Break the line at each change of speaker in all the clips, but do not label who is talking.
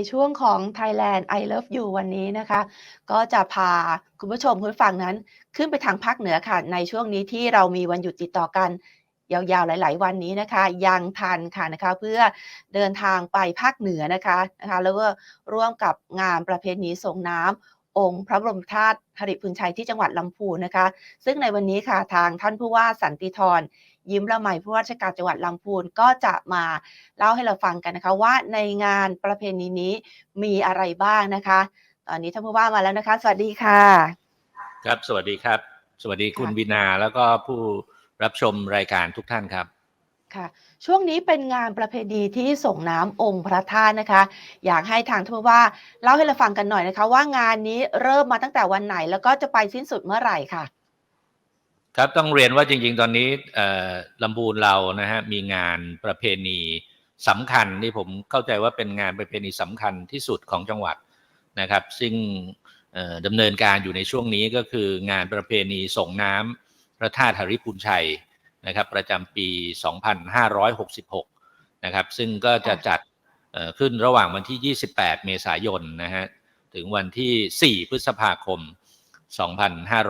ในช่วงของ Thailand I Love You วันนี้นะคะ ก็จะพาคุณผู้ชมคุณผู้ฟังนั้น ขึ้นไปทางภาคเหนือค่ะ ในช่วงนี้ที่เรามีวันหยุดติดต่อกัน ยาวๆหลาย ๆ วันนี้นะคะ ยังทันค่ะนะคะ เพื่อเดินทางไปภาคเหนือนะคะนะคะ แล้วก็ร่วมกับงานประเพณีส่งน้ำองค์พระบรมธาตุหริพุนชัยที่จังหวัดลำพูนนะคะ ซึ่งในวันนี้ค่ะทางท่านผู้ว่าสันติธร ยิ้มละไมผู้ว่าราชการจังหวัดลำพูนก็จะมาเล่าให้เราฟังกันนะคะว่าในงานประเพณีนี้มีอะไรบ้างนะคะ ตอนนี้ท่านผู้ว่ามาแล้วนะคะ สวัสดีค่ะ
ครับสวัสดีครับ สวัสดีคุณ
ค่ะ
วินาแล้วก็ผู้รับชมรายการทุกท่านครับ
ค่ะช่วงนี้เป็นงานประเพณีที่ส่งน้ำองค์พระธาตุนะคะ อยากให้ทางท่านผู้ว่า เล่าให้เราฟังกันหน่อยนะคะ ว่างานนี้เริ่มมาตั้งแต่วันไหนแล้วก็จะไปสิ้นสุดเมื่อไหร่ค่ะ
ครับต้องเรียนว่าจริง ๆ ตอนนี้ลำพูนเรานะฮะมีงานประเพณีสำคัญที่ผมเข้าใจว่าเป็นงานประเพณีสำคัญที่สุดของจังหวัดนะครับ ซึ่งดำเนินการอยู่ในช่วงนี้ก็คืองานประเพณีส่งน้ำพระธาตุหริพุนชัยนะครับ ประจำปี 2566 นะครับ ซึ่งก็จะจัดขึ้นระหว่างวันที่ 28 เมษายนนะฮะถึงวันที่ 4 พฤษภาคม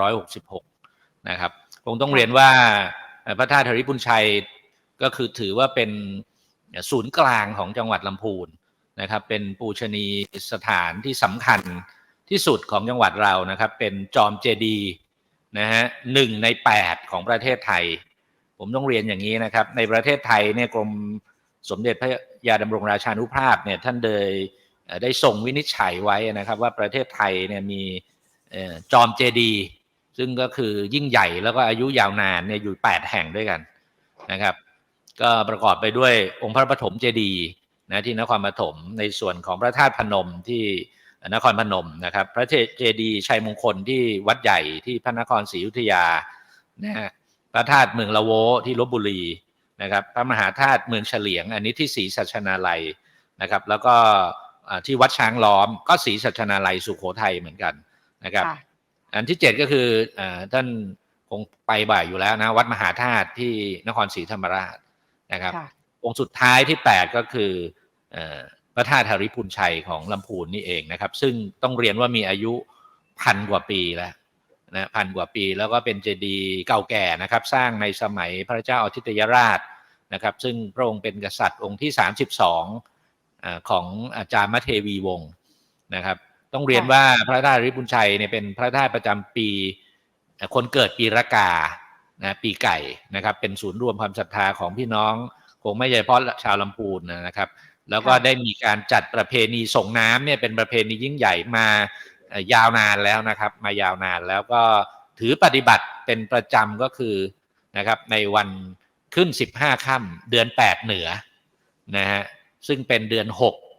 2566 นะครับ คงต้องเรียนว่าพระธาตุธริพุนชัยก็คือถือว่าเป็นศูนย์กลางของจังหวัดลำพูนนะครับเป็นปูชนีสถานที่สำคัญที่สุดของจังหวัดเรานะครับ เป็นจอมเจดีนะฮะหนึ่งในแปดของประเทศไทย ผมต้องเรียนอย่างนี้นะครับ ในประเทศไทยเนี่ยกรมสมเด็จพระยาดำรงราชานุภาพเนี่ยท่านเดยได้ส่งวินิจฉัยไว้นะครับ ว่าประเทศไทยเนี่ยมีจอมเจดีย์ ซึ่งก็คือยิ่งใหญ่แล้วก็อายุยาวนานเนี่ยอยู่ 8 แห่งด้วยกันนะครับ ก็ประกอบไปด้วยองค์พระปฐมเจดีย์นะที่นครปฐมในส่วนของพระธาตุพนมที่นครพนมนะครับ พระเจดีย์ชัยมงคลที่วัดใหญ่ที่พระนครศรีอยุธยานะฮะพระธาตุเมืองละโวที่ลบบุรีนะครับ พระมหาธาตุเมืองเฉลียง อันนี้ที่ศรีสัชนาลัยนะครับ แล้วก็ที่วัดช้างล้อมก็ศรีสัชนาลัยสุโขทัยเหมือนกันนะครับ อันที่เจ็ดก็คือเออท่านคงไปบ่อยอยู่แล้วนะวัดมหาธาตุที่นครศรีธรรมราชนะครับ
ค่ะ
องค์สุดท้ายที่แปดก็คือเอ่อพระธาตุธริพุนชัยของลำพูนนี่เองนะครับ ซึ่งต้องเรียนว่ามีอายุพันกว่าปีแล้วนะพันกว่าปีแล้วก็เป็นเจดีย์เก่าแก่นะครับ สร้างในสมัยพระเจ้าอาทิตยราชนะครับ ซึ่งพระองค์เป็นกษัตริย์องค์ที่ 32อ่าของอาจารย์มเทวีวงศ์นะครับ ต้องเรียน
ค่ะ
ว่าพระธาตุริพุนชัยเนี่ยเป็นพระธาตุประจำปีเอ่อคนเกิดปีรากานะปีไก่นะครับ เป็นศูนย์รวมความศรัทธาของพี่น้อง คงไม่ใช่เฉพาะชาวลำพูนนะครับ แล้วก็
ค่ะ
ได้มีการจัดประเพณีส่งน้ำเนี่ยเป็นประเพณียิ่งใหญ่มาเอ่อยาวนานแล้วนะครับ มายาวนานแล้วก็ถือปฏิบัติเป็นประจำก็คือนะครับ ในวันขึ้น 15ค่ำเดือน 8 เหนือนะฮะซึ่งเป็นเดือน 6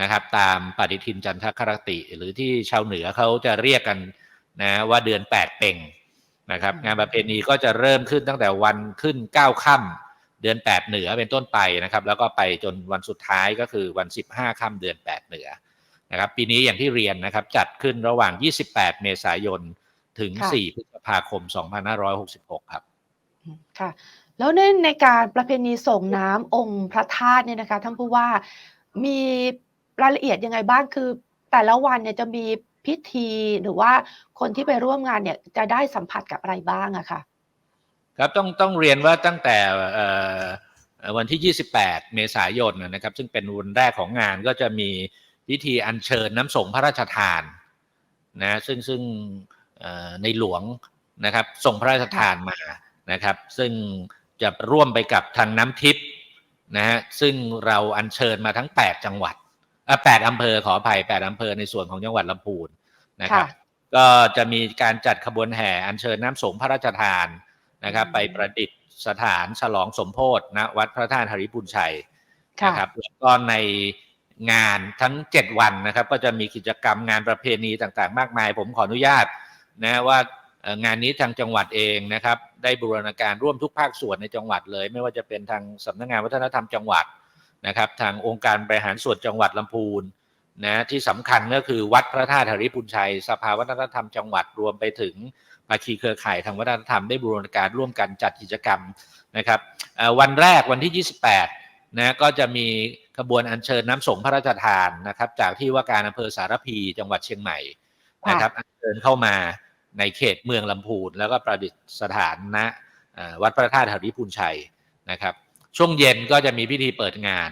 นะครับ ตามปฏิทินจันทครติ หรือที่ชาวเหนือเขาจะเรียกกันนะว่าเดือน8เป่งนะครับ
อืม
งานประเพณีก็จะเริ่มขึ้นตั้งแต่วันขึ้น9ค่ำเดือน8เหนือเป็นต้นไปนะครับ แล้วก็ไปจนวันสุดท้ายก็คือวัน15ค่ำเดือน8เหนือนะครับปีนี้อย่างที่เรียนนะครับจัดขึ้นระหว่าง 28 เมษายน ถึง
ค่ะ
4พฤษภาคม 2566 ครับ
อืมค่ะ แล้วในในการประเพณีส่งน้ำองค์พระธาตุเนี่ยนะคะท่านผู้ว่ามี รายละเอียดยังไงบ้างคือแต่ละวันเนี่ยจะมีพิธีหรือว่าคนที่ไปร่วมงานเนี่ยจะได้สัมผัสกับอะไรบ้างอะค่ะ
ครับต้องต้องเรียนว่าตั้งแต่วันที่ 28 เมษายนนะครับ ซึ่งเป็นวันแรกของงานก็จะมีพิธีอัญเชิญน้ำสงฆ์พระราชทานนะซึ่งซึ่งในหลวงนะครับส่งพระราชทานมานะครับ ซึ่งจะร่วมไปกับทางน้ำทิพย์นะฮะซึ่งเราอัญเชิญมาทั้ง 8 จังหวัด อะ8อำเภอขออภัย8อำเภอในส่วนของจังหวัดลำพูนนะครับ
ค่ะ
ก็จะมีการจัดขบวนแห่อัญเชิญน้ำสงฆ์พระราชทานนะครับ
อืม
ไปประดิษฐานฉลองสมโพธิณวัดพระธาตุหริพุนชัย
ค่ะ
นะครับแล้วก็ในงานทั้ง7วันนะครับ ก็จะมีกิจกรรมงานประเพณีต่างๆ มากมาย ผมขออนุญาตนะว่าเอ่องานนี้ทางจังหวัดเองนะครับ ได้บูรณาการร่วมทุกภาคส่วนในจังหวัดเลย ไม่ว่าจะเป็นทางสำนักงานวัฒนธรรมจังหวัด นะครับทางองค์การบริหารส่วนจังหวัดลำพูนนะที่สำคัญก็คือวัดพระธาตุหริพุนชัย สภาวัฒนธรรมจังหวัดรวมไปถึงภาคีเครือข่ายทางวัฒนธรรมได้บูรณาการร่วมกันจัดกิจกรรมนะครับเอ่อวันแรกวันที่ 28นะก็จะมีขบวนอัญเชิญน้ำสงฆ์พระราชทานนะครับจากที่ว่าการอำเภอสารพีจังหวัดเชียงใหม่นะครับอัญเชิญเข้ามาในเขตเมืองลำพูน แล้วก็ประดิษฐานณเอ่อวัดพระธาตุหริพูนชัยนะครับ ช่วงเย็นก็จะมีพิธีเปิดงาน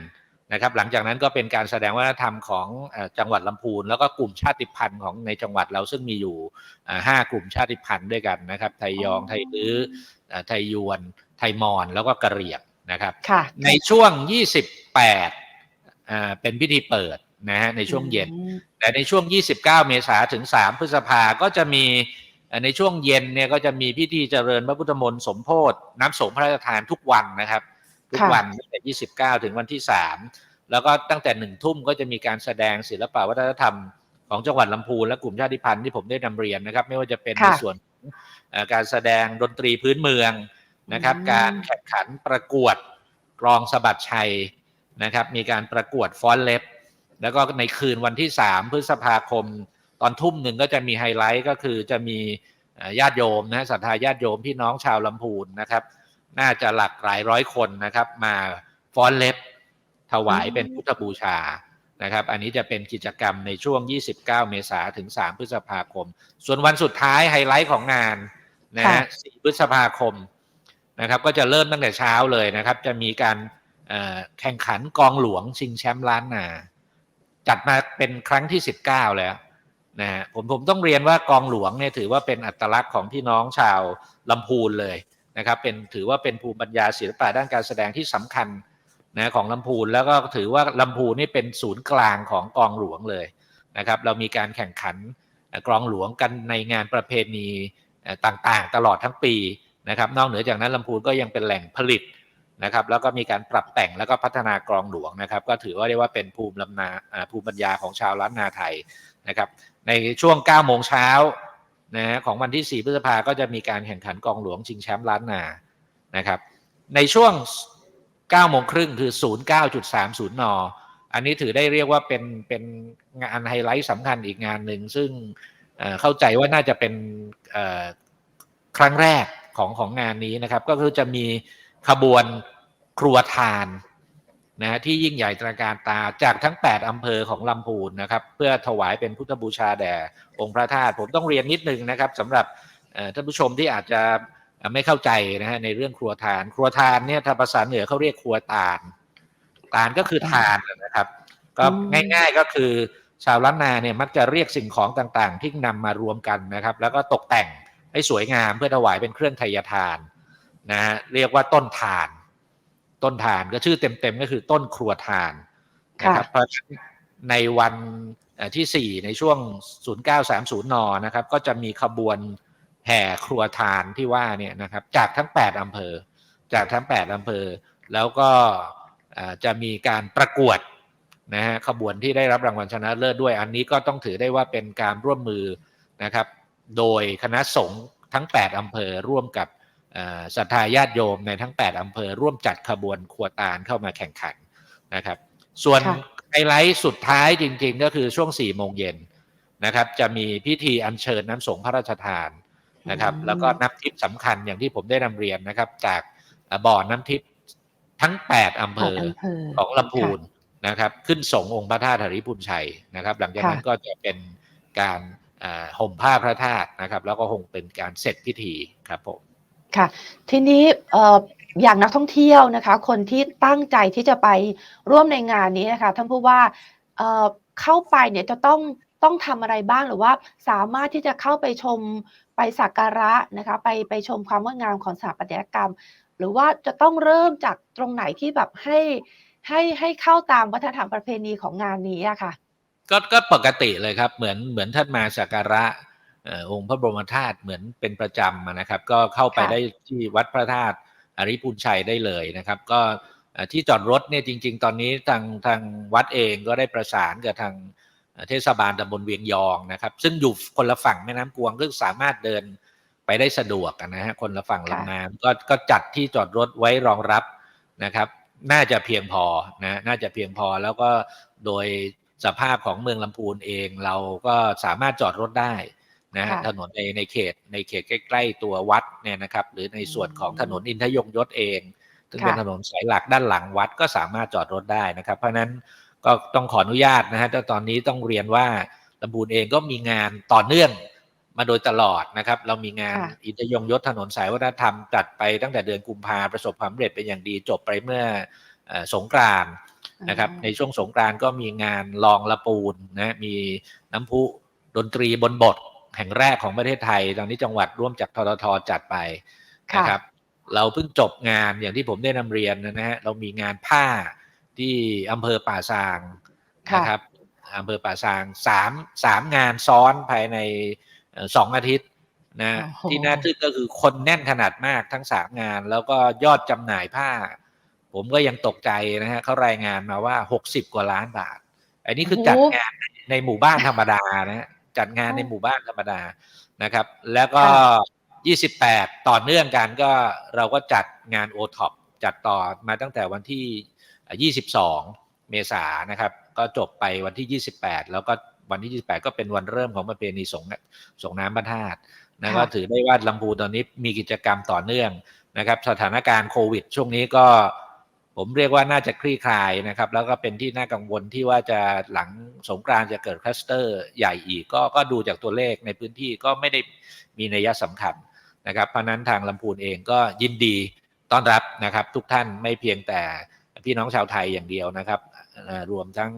นะครับ หลังจากนั้นก็เป็นการแสดงวัฒนธรรมของเอ่อจังหวัดลำพูน แล้วก็กลุ่มชาติพันธุ์ของในจังหวัดเราซึ่งมีอยู่อ่าห้ากลุ่มชาติพันธุ์ด้วยกันนะครับ ไทยยองไทยลื้อเอ่อไทยยวน ไทยมอญแล้วก็กะเหรี่ยงนะครับ
ค่ะ
ในช่วง 28อ่าเป็นพิธีเปิดนะฮะในช่วงเย็น
อืม
แต่ในช่วง 29 เมษาถึง 3 พฤษภาก็จะมีเอ่อในช่วงเย็นเนี่ยก็จะมีพิธีเจริญพระพุทธมนต์สมโพธิน้ำสงฆ์พระราชทานทุกวันนะครับ ทุกวันตั้งแต่29ถึงวันที่3แล้วก็ตั้งแต่หนึ่งทุ่มก็จะมีการแสดงศิลปะวัฒนธรรมของจังหวัดลำพูนและกลุ่มชาติพันธุ์ที่ผมได้นำเรียนนะครับ ไม่ว่าจะเป็นใน
ค่ะ
ส่วนของเอ่อการแสดงดนตรีพื้นเมืองนะครับ
อืม
การแข่งขันประกวดกรองสะบัดชัยนะครับ มีการประกวดฟ้อนเล็บ แล้วก็ในคืนวันที่ 3 พฤษภาคม ตอนทุ่มหนึ่งก็จะมีไฮไลท์ก็คือจะมีเอ่อญาติโยมนะศรัทธาญาติโยมพี่น้องชาวลำพูนนะครับ น่าจะหลักหลายร้อยคนนะครับ มาฟ้อนเล็บถวาย
อืม
เป็นพุทธบูชานะครับ อันนี้จะเป็นกิจกรรมในช่วง 29 เมษาถึง 3 พฤษภาคม ส่วนวันสุดท้ายไฮไลท์ของงานนะฮะ4พฤษภาคมนะครับ ก็จะเริ่มตั้งแต่เช้าเลยนะครับ จะมีการเอ่อแข่งขันกองหลวงชิงแชมป์ล้านนา จัดมาเป็นครั้งที่ 19 แล้วนะฮะผมผมต้องเรียนว่ากองหลวงเนี่ยถือว่าเป็นอัตลักษณ์ของพี่น้องชาวลำพูนเลย นะครับเป็นถือว่าเป็นภูมิปัญญาศิลปะด้านการแสดงที่สำคัญนะของลำพูนแล้วก็ถือว่าลำพูนนี่เป็นศูนย์กลางของกองหลวงเลยนะครับเรามีการแข่งขันเอ่อกองหลวงกันในงานประเพณีต่างๆ ตลอดทั้งปีนะครับนอกเหนือจากนั้นลำพูนก็ยังเป็นแหล่งผลิตนะครับแล้วก็มีการปรับแต่งแล้วก็พัฒนากรองหลวงนะครับ ก็ถือว่าเรียกว่าเป็นภูมิลำนาอ่าภูมิปัญญาของชาวล้านนาไทยนะครับในช่วง9โมงเช้า นะฮะของวันที่ 4 พฤษภาก็จะมีการแข่งขันกองหลวงชิงแชมป์ล้านนานะครับ ในช่วง9โมงครึ่งคือ 09.30 น อันนี้ถือได้เรียกว่าเป็นเป็นงานไฮไลท์สำคัญอีกงานหนึ่ง ซึ่งเข้าใจว่าน่าจะเป็นครั้งแรกของของงานนี้นะครับ ก็คือจะมีขบวนครัวทาน นะฮะที่ยิ่งใหญ่ตระการตาจากทั้ง 8 อำเภอของลำพูนนะครับ เพื่อถวายเป็นพุทธบูชาแด่องค์พระธาตุผมต้องเรียนนิดนึงนะครับสำหรับเอ่อท่านผู้ชมที่อาจจะไม่เข้าใจนะฮะในเรื่องครัวทาน ครัวทานเนี่ยถ้าภาษาเหนือเขาเรียกครัวตาลตาลก็คือทานนะครับ ก็
อืม
ง่าย ๆก็คือชาวล้านนาเนี่ยมักจะเรียกสิ่งของต่างๆ ที่นำมารวมกันนะครับ แล้วก็ตกแต่งให้สวยงามเพื่อถวายเป็นเครื่องไทยทานนะฮะเรียกว่าต้นทาน ต้นทานก็ชื่อเต็มๆก็คือต้นครัวทานนะครับเพราะฉะนั้นในวันเอ่อที่ 4 ในช่วง 0930 น นะครับ ก็จะมีขบวนแห่ครัวทานที่ว่าเนี่ยนะครับ จากทั้ง 8 อำเภอ จากทั้ง 8 อำเภอ แล้วก็เอ่อจะมีการประกวดนะฮะขบวนที่ได้รับรางวัลชนะเลิศด้วย อันนี้ก็ต้องถือได้ว่าเป็นการร่วมมือนะครับ โดยคณะสงฆ์ทั้ง 8 อำเภอร่วมกับเอ่อ ศรัทธาญาติโยมในทั้ง 8อำเภอร่วมจัดขบวนครัวตาลเข้ามาแข่งขันนะครับ ส่วน
ค่ะ
ไฮไลท์สุดท้ายจริงๆ ก็คือช่วง4โมงเย็นนะครับ จะมีพิธีอัญเชิญน้ำสงฆ์พระราชทานนะครับ
อืม
แล้วก็น้ำทิพย์สำคัญอย่างที่ผมได้นำเรียนนะครับ จากเอ่อบ่อน้ำทิพย์ทั้ง8อำเภอ
อำเภอ
ของลำพูนนะครับ ขึ้นสงองค์พระธาตุหริพุนชัยนะครับ หลังจากนั้น
ค่ะ
ก็จะเป็นการอ่าห่มผ้าพระธาตุนะครับ แล้วก็คงเป็นการเสร็จพิธีครับผม
ค่ะ ทีนี้อย่างนักท่องเที่ยวนะคะ คนที่ตั้งใจที่จะไปร่วมในงานนี้นะคะท่านผู้ว่าเข้าไปเนี่ยจะต้องต้องทำอะไรบ้างหรือว่าสามารถที่จะเข้าไปชมไปสักการะนะคะ ไปไปชมความงดงามของสถาปัตยกรรม หรือว่าจะต้องเริ่มจากตรงไหนที่แบบให้ให้ให้เข้าตามวัฒนธรรมประเพณีของงานนี้อะค่ะ
ก็ก็ปกติเลยครับ เหมือนเหมือนท่านมาสักการะ อ่อองค์พระบรมธาตุเหมือนเป็นประจำอะนะครับ ก็เข้าไป
ค่ะ
ได้ที่วัดพระธาตุอริพุนชัยได้เลยนะครับ ก็เอ่อที่จอดรถเนี่ยจริง ๆ ตอนนี้ทางทางวัดเองก็ได้ประสานกับทางเอ่อเทศบาลตำบลเวียงยองนะครับ ซึ่งอยู่คนละฝั่งแม่น้ำกวงซึ่งสามารถเดินไปได้สะดวกอะนะฮะคนละฝั่ง
ค่ะ
ลำน้ำก็ก็จัดที่จอดรถไว้รองรับนะครับ น่าจะเพียงพอนะน่าจะเพียงพอแล้วก็โดยสภาพของเมืองลำพูนเองเราก็สามารถจอดรถได้ นะฮะ
ค่ะ
ถนนในในเขตในเขตใกล้ ๆ ตัววัดเนี่ยนะครับหรือในส่วนของถนนอินทยงยศเองซึ่ง
ค่ะ
เป็นถนนสายหลักด้านหลังวัดก็สามารถจอดรถได้นะครับ เพราะฉะนั้นก็ต้องขออนุญาตนะฮะแต่ตอนนี้ต้องเรียนว่าลำพูนเองก็มีงานต่อเนื่องมาโดยตลอดนะครับ เรามีงาน
ค่ะ
อินทยงยศถนนสายวัฒนธรรมจัดไปตั้งแต่เดือนกุมภาประสบความสำเร็จเป็นอย่างดีจบไปเมื่อเอ่อสงกรานต์นะครับ ในช่วงสงกรานต์ก็มีงานลองละปูนนะมีน้ำพุดนตรีบนบท แห่งแรกของประเทศไทย ตอนนี้จังหวัดร่วมจากทททจัดไป
ค่ะ
นะครับ เราเพิ่งจบงานอย่างที่ผมได้นำเรียนนะฮะเรามีงานผ้าที่อำเภอป่าซาง
ค่ะ
นะครับอำเภอป่าซางสามสามงานซ้อนภายในเอ่อสองอาทิตย์นะ
โอ้โห
ที่น่าทึ่งก็คือคนแน่นขนาดมากทั้งสามงาน แล้วก็ยอดจำหน่ายผ้า ผมก็ยังตกใจนะฮะเขารายงานมาว่า60กว่าล้านบาท อันนี้คือจัดงานในหมู่บ้านธรรมดานะฮะ จัดงานในหมู่บ้านธรรมดานะครับ แล้วก็ 28 ต่อเนื่องกันก็เราก็จัดงานโอท็อปจัดต่อมาตั้งแต่วันที่ 22 เมษายนนะครับ ก็จบไปวันที่ 28 แล้วก็วันที่ 28 ก็เป็นวันเริ่มของประเพณีสงสงน้ำพระธาตุนะ
ค่ะ
ก็ถือได้ว่าลำพูนตอนนี้มีกิจกรรมต่อเนื่องนะครับ สถานการณ์โควิด ช่วงนี้ก็ ผมเรียกว่าน่าจะคลี่คลายนะครับ แล้วก็เป็นที่น่ากังวลที่ว่าจะหลังสงกรานจะเกิดคลัสเตอร์ใหญ่อีกก็ก็ดูจากตัวเลขในพื้นที่ก็ไม่ได้มีนัยสำคัญนะครับเพราะนั้นทางลำพูนเองก็ยินดีต้อนรับนะครับ ทุกท่านไม่เพียงแต่พี่น้องชาวไทยอย่างเดียวนะครับ รวมทั้ง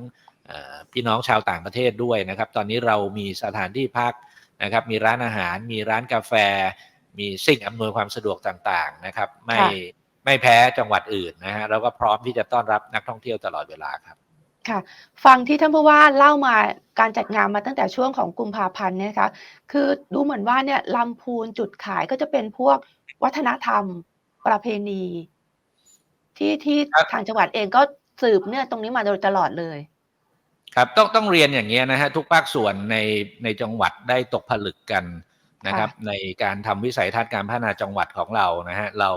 พี่น้องชาวต่างประเทศด้วยนะครับ ตอนนี้เรามีสถานที่พักนะครับ มีร้านอาหาร มีร้านกาแฟ มีสิ่งอำนวยความสะดวกต่างๆนะครับ ไม่ ไม่แพ้จังหวัดอื่นนะฮะเราก็พร้อมที่จะต้อนรับนักท่องเที่ยวตลอดเวลาครับ
ค่ะฟังที่ท่านผู้ว่าเล่ามาการจัดงานมาตั้งแต่ช่วงของกุมภาพันธ์เนี่ยนะคะคือดูเหมือนว่าเนี่ยลำพูนจุดขายก็จะเป็นพวกวัฒนธรรมประเพณี ที่ที่
ครับ
ทางจังหวัดเองก็สืบเนื่องตรงนี้มาโดยตลอดเลย
ครับต้องต้องเรียนอย่างนี้ยนะฮะทุกภาคส่วนในในจังหวัดได้ตกผลึกกันนะครับ ในการทำวิสัยทัศน์การพัฒนาจังหวัดของเรานะฮะเรา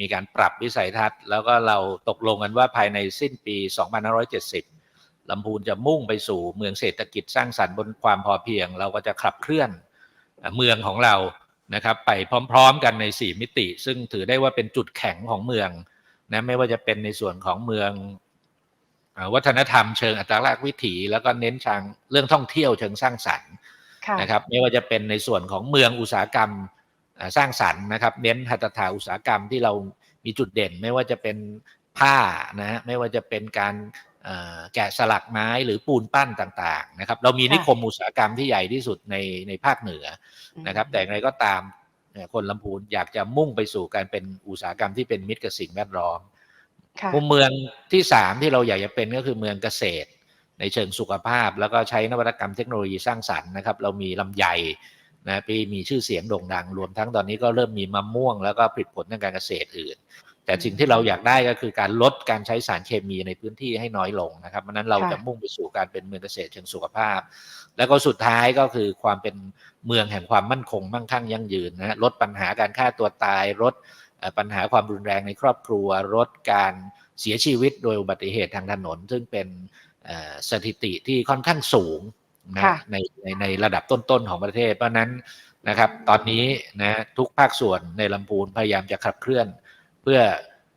มีการปรับวิสัยทัศน์ แล้วก็เราตกลงกันว่าภายในสิ้นปี 2570 ลำพูนจะมุ่งไปสู่เมืองเศรษฐกิจสร้างสรรค์บนความพอเพียง เราก็จะขับเคลื่อนเอ่อเมืองของเรานะครับไปพร้อมๆกันใน 4 มิติ ซึ่งถือได้ว่าเป็นจุดแข็งของเมืองนะไม่ว่าจะเป็นในส่วนของเมืองเอ่อวัฒนธรรมเชิงอัตลักษณ์วิถี แล้วก็เน้นทางเรื่องท่องเที่ยวเชิงสร้างสรรค์
ค่ะ
นะครับไม่ว่าจะเป็นในส่วนของเมืองอุตสาหกรรมเอ่อ สร้างสรรค์นะครับ เน้นหัตถาอุตสาหกรรมที่เรามีจุดเด่น ไม่ว่าจะเป็นผ้านะฮะไม่ว่าจะเป็นการเอ่อแกะสลักไม้หรือปูนปั้นต่างๆนะครับ เรามี
ค่ะ
นิคมอุตสาหกรรมที่ใหญ่ที่สุดในในภาคเหนือนะครับ แต่อย่างไรก็ตามเนี่ยคนลำพูนอยากจะมุ่งไปสู่การเป็นอุตสาหกรรมที่เป็นมิตรกับสิ่งแวดล้อม
ค่ะ
มุมเมืองที่สามที่เราอยากจะเป็นก็คือเมืองเกษตร ในเชิงสุขภาพ แล้วก็ใช้นวัตกรรมเทคโนโลยีสร้างสรรค์นะครับ เรามีลำไย นะที่มีชื่อเสียงโด่งดัง รวมทั้งตอนนี้ก็เริ่มมีมะม่วง แล้วก็ผลิตผลทางการเกษตรอื่น แต่สิ่งที่เราอยากได้ก็คือการลดการใช้สารเคมีในพื้นที่ให้น้อยลงนะครับเพราะนั้นเราจะมุ่งไปสู่การเป็นเมืองเกษตรเชิงสุขภาพ แล้วก็สุดท้ายก็คือความเป็นเมืองแห่งความมั่นคงมั่งคั่งยั่งยืนนะลดปัญหาการฆ่าตัวตายลดปัญหาความรุนแรงในครอบครัวลดการเสียชีวิตโดยอุบัติเหตุทางถนน ซึ่งเป็นสถิติที่ค่อนข้างสูง นะ
ค่ะ
ในในในระดับต้นๆของประเทศ เพราะฉะนั้นนะครับ ตอนนี้นะทุกภาคส่วนในลำพูนพยายามจะขับเคลื่อน เพื่อ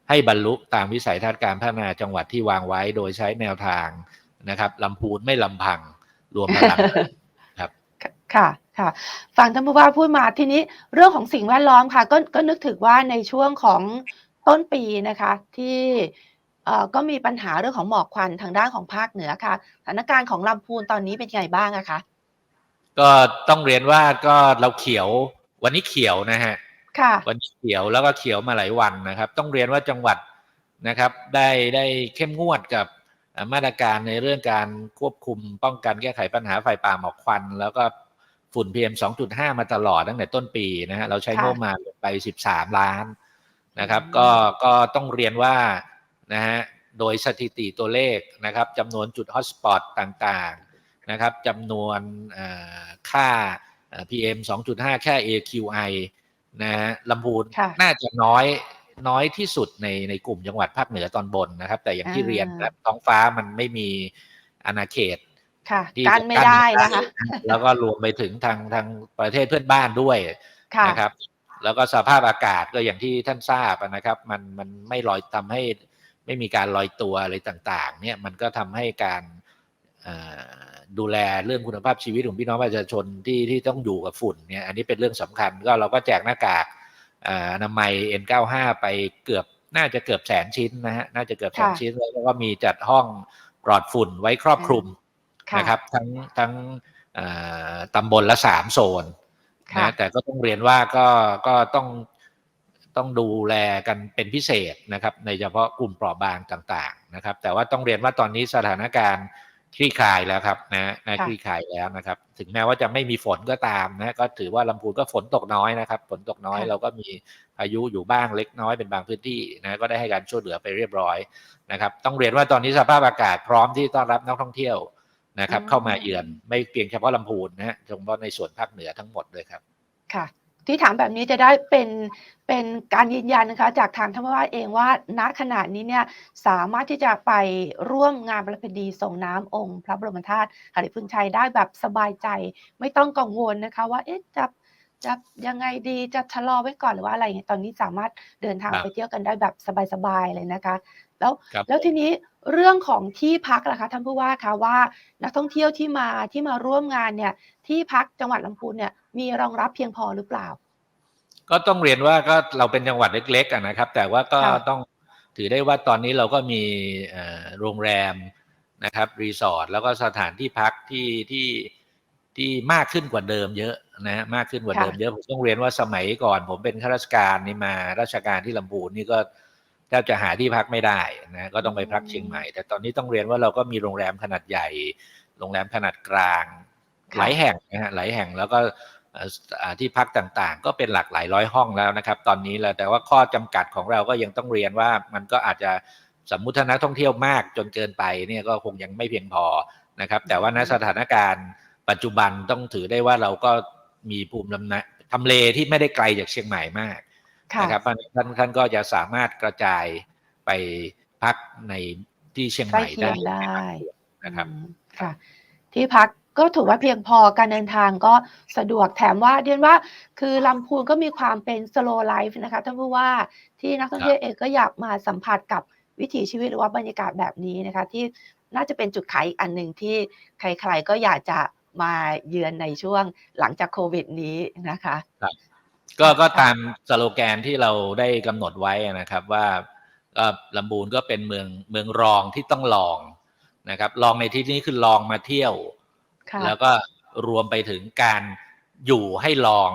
ให้บรรลุตามวิสัยทัศน์การพัฒนาจังหวัดที่วางไว้โดยใช้แนวทางนะครับลำพูนไม่ลำพังรวมพลัง
ค่ะค่ะฟังท่านผู้ว่าพูดมาทีนี้เรื่องของสิ่งแวดล้อมค่ะก็ก็นึกถึงว่าในช่วงของต้นปีนะคะที่ เอ่อก็มีปัญหาเรื่องของหมอกควันทางด้านของภาคเหนือค่ะสถานการณ์ของลำพูนตอนนี้เป็นไงบ้างอะคะ
ก็ต้องเรียนว่าก็เราเขียววันนี้เขียวนะฮะ
ค่ะ
วันนี้เขียวแล้วก็เขียวมาหลายวันนะครับ ต้องเรียนว่าจังหวัดนะครับ ได้ได้เข้มงวดกับเอ่อมาตรการในเรื่องการควบคุมป้องกันแก้ไขปัญหาไฟป่าหมอกควัน แล้วก็ฝุ่น PM 2.5 มาตลอดตั้งแต่ต้นปีนะฮะเราใช้
ค่ะ
งบประมาณไป 13 ล้านนะครับ
อืม
ก็ก็ต้องเรียนว่า นะฮะโดยสถิติตัวเลขนะครับจำนวนจุดฮอตสปอตต่างๆนะครับจำนวนเอ่อค่าเอ่อ PM 2.5แค่ AQI นะฮะลำพูน
ค่ะ
น่าจะน้อยน้อยที่สุดในในกลุ่มจังหวัดภาคเหนือตอนบนนะครับ แต่อย่างที่
อ่า
เรียนนะท้องฟ้ามันไม่มีอาณาเขต
ค่ะ
ที่
การไม่ได้นะคะ
แล้วก็รวมไปถึงทางทางประเทศเพื่อนบ้านด้วย
ค่ะ
นะครับ แล้วก็สภาพอากาศก็อย่างที่ท่านทราบอะนะครับ มันมันไม่ลอยทำให้ ไม่มีการลอยตัวอะไรต่างๆ เนี่ยมันก็ทำให้การเอ่อดูแลเรื่องคุณภาพชีวิตของพี่น้องประชาชนที่ที่ต้องอยู่กับฝุ่นเนี่ยอันนี้เป็นเรื่องสำคัญก็เราก็แจกหน้ากากเอ่ออนามัย N95 ไปเกือบน่าจะเกือบแสนชิ้นนะฮะน่าจะเกือบแสน
ค่ะ
ชิ้นแล้วก็มีจัดห้องปลอดฝุ่นไว้ครอบคลุม
ค่ะ
นะครับทั้งทั้งเอ่อตำบลละสามโซน
ค่ะ
นะแต่ก็ต้องเรียนว่าก็ก็ต้อง ต้องดูแลกันเป็นพิเศษนะครับในเฉพาะกลุ่มเปราะบางต่างๆนะครับ แต่ว่าต้องเรียนว่าตอนนี้สถานการณ์คลี่คลายแล้วครับนะนะ
ค่ะ
คลี่คลายแล้วนะครับ ถึงแม้ว่าจะไม่มีฝนก็ตามนะก็ถือว่าลำพูนก็ฝนตกน้อยนะครับ ฝนตกน้อย
ค่ะ
เราก็มีพายุอยู่บ้างเล็กน้อยเป็นบางพื้นที่นะก็ได้ให้การช่วยเหลือไปเรียบร้อยนะครับ ต้องเรียนว่าตอนนี้สภาพอากาศพร้อมที่ต้อนรับนักท่องเที่ยวนะครับ เข้ามาเยือนไม่เพียงเฉพาะลำพูนนะฮะเฉพาะในส่วนภาคเหนือทั้งหมดเลยครับ
ค่ะ ที่ถามแบบนี้จะได้เป็นเป็นการยืนยันนะคะจากทางธรรมวาสเองว่าณขณะนี้เนี่ยสามารถที่จะไปร่วมงานประเพณีส่งน้ำองค์พระบรมธาตุหริพุนชัยได้แบบสบายใจ ไม่ต้องกังวลนะคะว่าเอ๊ะจะจะยังไงดีจะชะลอไว้ก่อนหรือว่าอะไรอย่างเงี้ยตอนนี้สามารถเดินทาง
ครับ
ไปเที่ยวกันได้แบบสบายๆเลยนะคะ แล้ว
ครับ
แล้วทีนี้เรื่องของที่พักล่ะคะท่านผู้ว่าคะว่านักท่องเที่ยวที่มาที่มาร่วมงานเนี่ยที่พักจังหวัดลำพูนเนี่ย มีรองรับเพียงพอหรือเปล่า
ก็ต้องเรียนว่าก็เราเป็นจังหวัดเล็กๆอะนะครับ แต่ว่าก็
ค่ะ
ต้องถือได้ว่าตอนนี้เราก็มีเอ่อโรงแรมนะครับรีสอร์ทแล้วก็สถานที่พักที่ที่ที่มากขึ้นกว่าเดิมเยอะนะฮะมากขึ้นกว่า
ค่ะ
เดิมเยอะผมต้องเรียนว่าสมัยก่อน ผมเป็นข้าราชการนี่มาราชการที่ลำพูนนี่ก็แทบจะหาที่พักไม่ได้นะก็ต้องไปพักเชียงใหม่ แต่ตอนนี้ต้องเรียนว่าเราก็มีโรงแรมขนาดใหญ่ โรงแรมขนาดกลาง
ค่ะ
หลายแห่งนะฮะหลายแห่งแล้วก็เอ่ออ่า ที่พักต่างๆ ก็เป็นหลากหลายร้อยห้องแล้วนะครับ ตอนนี้แล้วแต่ว่าข้อจำกัดของเราก็ยังต้องเรียนว่ามันก็อาจจะสมมุติถ้านักท่องเที่ยวมากจนเกินไปเนี่ยก็คงยังไม่เพียงพอนะครับ แต่ว่าณสถานการณ์ปัจจุบันต้องถือได้ว่าเราก็มีภูมิลำนะทำเลที่ไม่ได้ไกลจากเชียงใหม่มาก
ค่ะ
นะครับเพราะฉะนั้นท่านท่านก็จะสามารถกระจายไปพักในที่เชียง
ใก
ให
ล้
ม่
เคีย
ได้
งได้
นะครับ
อืมค่ะ ที่พัก ก็ถือว่าเพียงพอการเดินทางก็สะดวกแถมว่าเรียนว่าคือลำพูนก็มีความเป็น slow life นะคะท่านผู้ว่าที่นักท่องเที่ยวเองก็อยากมาสัมผัสกับวิถีชีวิตหรือว่าบรรยากาศแบบนี้นะคะ ที่น่าจะเป็นจุดขายอีกอันหนึ่งที่ใครๆก็อยากจะมาเยือนในช่วงหลังจากโควิดนี้นะคะ
ก็ก็ตามสโลแกนที่เราได้กำหนดไว้นะครับว่าลำบูนก็เป็นเมืองเมืองรองที่ต้องลองนะครับลองในที่นี้คือลองมาเที่ยว แล้วก็รวมไปถึงการอยู่ให้ลอง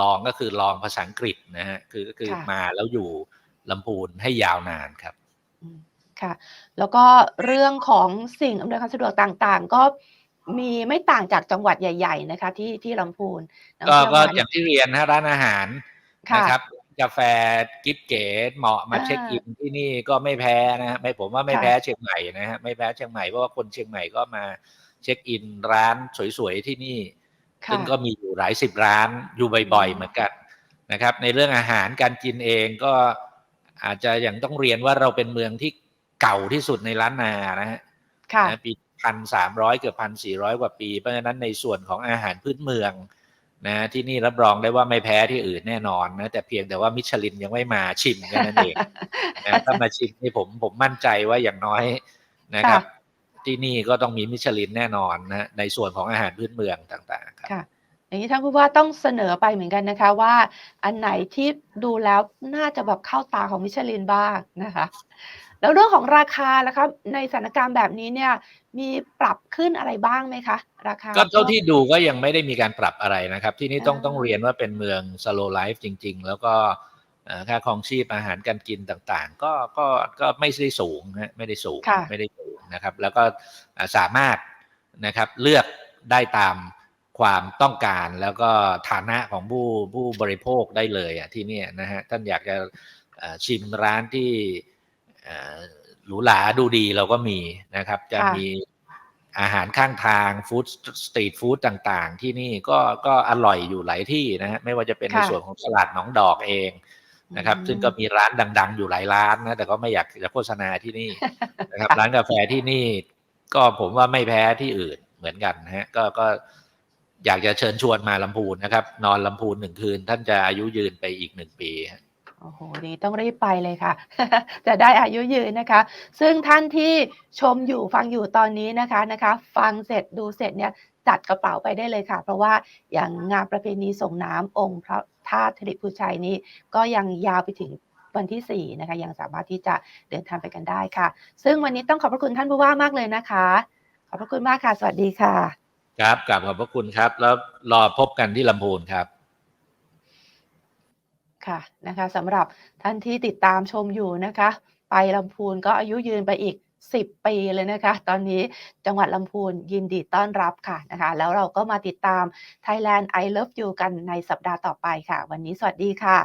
ลองก็คือลองภาษาอังกฤษนะฮะคือก็คือ
ค่ะ
มาแล้วอยู่ลำพูนให้ยาวนานครับ
อืมค่ะแล้วก็เรื่องของสิ่งอำนวยความสะดวกต่างๆ ก็มีไม่ต่างจากจังหวัดใหญ่ ๆ นะคะ ที่ที่ลำพูนนั
ก็
เที่ยว
ก็
มา
อย่างที่เรียนนะร้านอาหาร
ค่ะ
นะครับกาแฟกิฟเก๋เหมาะมา
อ่า
เช็คอินที่นี่ก็ไม่แพ้นะฮะไม่ผมว่าไม่
ค่ะ
แพ้เชียงใหม่นะฮะไม่แพ้เชียงใหม่เพราะว่าคนเชียงใหม่ก็มา เช็คอินร้านสวยๆที่นี่
ค่ะ
ซึ่งก็มีอยู่หลายสิบร้านอยู่บ่อย
อืม
ๆเหมือนกันนะครับ ในเรื่องอาหารการกินเองก็อาจจะยังต้องเรียนว่าเราเป็นเมืองที่เก่าที่สุดในล้านนานะฮะ
ค่ะ
นะปีพันสามร้อยเกือบพันสี่ร้อยกว่าปี เพราะฉะนั้นในส่วนของอาหารพื้นเมืองนะที่นี่รับรองได้ว่าไม่แพ้ที่อื่นแน่นอนนะแต่เพียงแต่ว่ามิชลินยังไม่มาชิมแค่นั้นเองนะถ้ามาชิมนี่ผมผมมั่นใจว่าอย่างน้อยนะครับ ที่นี่ก็ต้องมีมิชลินแน่นอนนะในส่วนของอาหารพื้นเมืองต่างๆครับ
ค่ะอย่างนี้ท่านผู้ว่าต้องเสนอไปเหมือนกันนะคะว่าอันไหนที่ดูแล้วน่าจะแบบเข้าตาของมิชลินบ้างนะคะ แล้วเรื่องของราคาล่ะครับในสถานการณ์แบบนี้เนี่ยมีปรับขึ้นอะไรบ้างไหมคะ ราคา
ก็เท่าที่ดูก็ยังไม่ได้มีการปรับอะไรนะครับ ที่นี่ต้อง
อ่า
ต้องเรียนว่าเป็นเมือง slow life จริง ๆ แล้วก็เอ่อ ค่าครองชีพอาหารการกินต่างๆ ก็ก็ก็ไม่ได้สูงฮะไม่ได้สูง
ค่ะ
ไม่ได้สูงนะครับ แล้วก็อ่าสามารถนะครับเลือกได้ตามความต้องการแล้วก็ฐานะของผู้ผู้บริโภคได้เลยอะที่เนี่ยนะฮะท่านอยากจะเอ่อชิมร้านที่เอ่อหรูหราดูดีเราก็มีนะครับจะ
ค่ะ
มีอาหารข้างทางฟู้ดสตรีทฟู้ดต่างๆ ที่นี่ก็ก็อร่อยอยู่หลายที่นะฮะไม่ว่าจะเป็นใน
ค่ะ
ส่วนของตลาดหนองดอกเอง นะครับ
อืม
ซึ่งก็มีร้านดัง ๆ อยู่หลายร้านนะแต่ก็ไม่อยากจะโฆษณาที่นี่นะครับ
ค่ะ
ร้านกาแฟที่นี่ก็ผมว่าไม่แพ้ที่อื่นเหมือนกันนะฮะก็ก็อยากจะเชิญชวนมาลำพูนนะครับ นอนลำพูนหนึ่งคืน ท่านจะอายุยืนไปอีกหนึ่งปีฮะ
โอ้โหนี่ต้องรีบไปเลยค่ะ จะได้อายุยืนนะคะ ซึ่งท่านที่ชมอยู่ฟังอยู่ตอนนี้นะคะนะคะ ฟังเสร็จดูเสร็จเนี่ยจัดกระเป๋าไปได้เลยค่ะ เพราะว่าอย่างงานประเพณีส่งน้ำองค์พระ ธาตุธริพุชัยนี้ก็ยังยาวไปถึงวันที่ 4 นะคะ ยังสามารถที่จะเดินทางไปกันได้ค่ะ ซึ่งวันนี้ต้องขอบพระคุณท่านผู้ว่ามากเลยนะคะ ขอบพระคุณมากค่ะ สวัสดีค่ะ
ครับกราบขอบพระคุณครับ แล้วรอพบกันที่ลำพูนครับ
ค่ะนะคะสำหรับท่านที่ติดตามชมอยู่นะคะ ไปลำพูนก็อายุยืนไปอีก 10 ปีเลยนะคะ ตอนนี้จังหวัดลำพูนยินดีต้อนรับค่ะนะคะ แล้วเราก็มาติดตาม Thailand I Love You กันในสัปดาห์ต่อไปค่ะ วันนี้สวัสดีค่ะ